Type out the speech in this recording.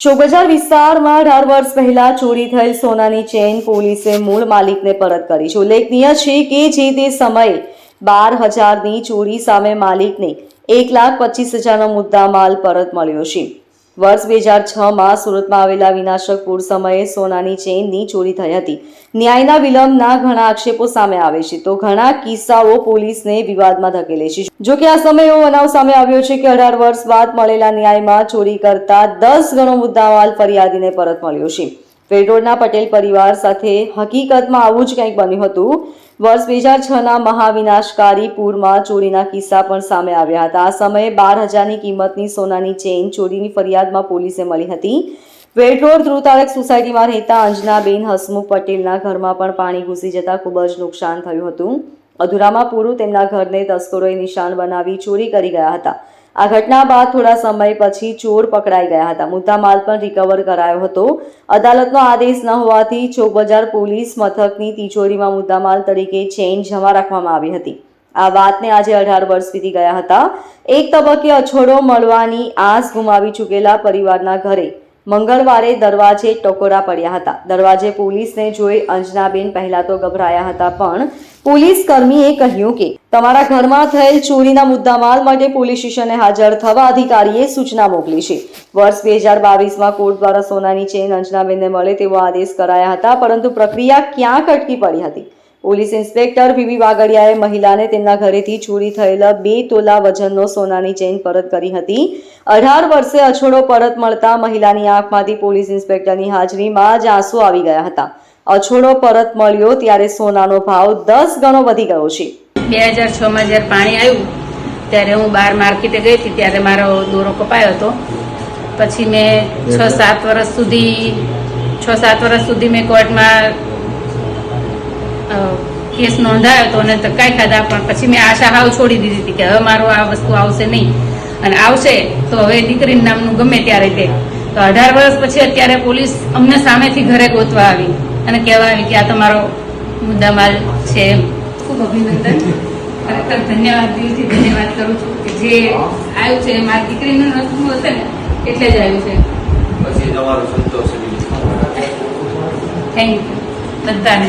ચોકબજાર વિસ્તારમાં અઢાર વર્ષ પહેલા ચોરી થયેલ સોનાની ચેઇન પોલીસે મૂળ માલિકને પરત કરી છે. ઉલ્લેખનીય છે કે જે તે સમયે બાર હજારની ચોરી સામે માલિકને એક લાખ પચીસ હજારનો મુદ્દામાલ પરત મળ્યો છે. વર્ષ બે હજાર છમાં સુરતમાં આવેલા વિનાશકપુર સમયે સોનાની ચેઇનની ચોરી થઈ હતી. ન્યાયના વિલંબના ઘણા આક્ષેપો સામે આવે છે. તો ઘણા કિસ્સાઓ પોલીસને વિવાદમાં ધકેલે છે. જો કે આ સમયે એવો બનાવ સામે આવ્યો છે કે અઢાર વર્ષ બાદ મળેલા ન્યાયમાં ચોરી કરતા દસ ગણો મુદ્દામાલ ફરિયાદીને પરત મળ્યો છે. વેડરોડના પટેલ પરિવાર સાથે હકીકતમાં આવું જ કંઈક બન્યું હતું. વર્ષ બે હજાર છના મહાવિનાશકારી પૂરમાં ચોરીના કિસ્સા પણ સામે આવ્યા હતા. આ સમયે બાર હજારની કિંમતની સોનાની ચેઇન ચોરીની ફરિયાદમાં પોલીસે મળી હતી. વેડરોડ ધ્રુતારક સોસાયટીમાં રહેતા અંજનાબેન હસમુખ પટેલના ઘરમાં પણ પાણી ઘૂસી જતા ખૂબ જ નુકસાન થયું હતું. અધૂરામાં પૂરું તેમના ઘરને તસ્કરોએ નિશાન બનાવી ચોરી કરી ગયા હતા. આ ઘટના બાદ થોડા સમય પછી ચોર પકડાઈ ગયા હતા. મુદ્દામાલ પણ રિકવર કરાયો હતો. અદાલતનો આદેશ ન હોવાથી ચોકબજાર પોલીસ મથકની તિજોરીમાં મુદ્દામાલ તરીકે ચેઇન જમા રાખવામાં આવી હતી. આ વાતને આજે અઢાર વર્ષ વીતી ગયા હતા. એક તબક્કે અછોડો મળવાની આસ ગુમાવી ચૂકેલા પરિવારના ઘરે મંગળવારે દરવાજે ટકોરા પડ્યા હતા. દરવાજે પોલીસને જોઈ અંજનાબેન પહેલા તો ગભરાયા હતા, પણ પોલીસ કર્મીએ કહ્યું કે, તમારા ઘરમાં થયેલ ચોરીના મુદ્દામાલ માટે પોલીસ સ્ટેશને હાજર થવા અધિકારીએ સૂચના મોકલી છે. વર્ષ બે હજાર બાવીસમાં કોર્ટ દ્વારા સોનાની ચેન અંજનાબેનને મળે તેવો આદેશ કરાયા હતા, પરંતુ પ્રક્રિયા ક્યાંક અટકી પડી હતી. પોલીસ ઇન્સ્પેક્ટર વીવી વાગડિયાએ મહિલાને તેમના ઘરેથી ચોરી થયેલા બે તોલા વજનનો સોનાની ચેઇન પરત કરી હતી. અઢાર વર્ષે અછોડો પરત મળતા મહિલાની આંખમાંથી પોલીસ ઇન્સ્પેક્ટરની હાજરીમાં જ આંસુ આવી ગયા હતા. અછોડો પરત મળ્યો ત્યારે સોનાનો ભાવ દસ ગણો વધી ગયો છે. બે હજાર છમાં જ્યારે પાણી આવ્યું ત્યારે હું બહાર માર્કેટે ગઈ હતી ત્યારે મારો દોરો કપાયો હતો. પછી મેં છ સાત વર્ષ સુધી છ સાત વર્ષ સુધી મેં કોર્ટમાં કેસ નોંધાયો હતો અને ધક્કાઈ ખાધા પણ પછી મેં આશા હાવ છોડી દીધી હતી કે હવે મારો આ વસ્તુ આવશે નહીં. અને આવશે તો હવે દીકરીનું નામનું ગમે ત્યારે તે. તો અઢાર વર્ષ પછી અત્યારે પોલીસ અમને સામેથી ઘરે ગોતવા આવી અને કહેવા આવી કે આ તમારો મુદ્દામાલ છે એમ. ખૂબ અભિનંદન. ખરેખર ધન્યવાદ દિલથી ધન્યવાદ કરું છું કે જે આવ્યું છે મારી દીકરીનું રસ્તું હશે ને એટલે જ આવ્યું છે. પછી તમારો સંતોષ થેન્ક યુ બધાને.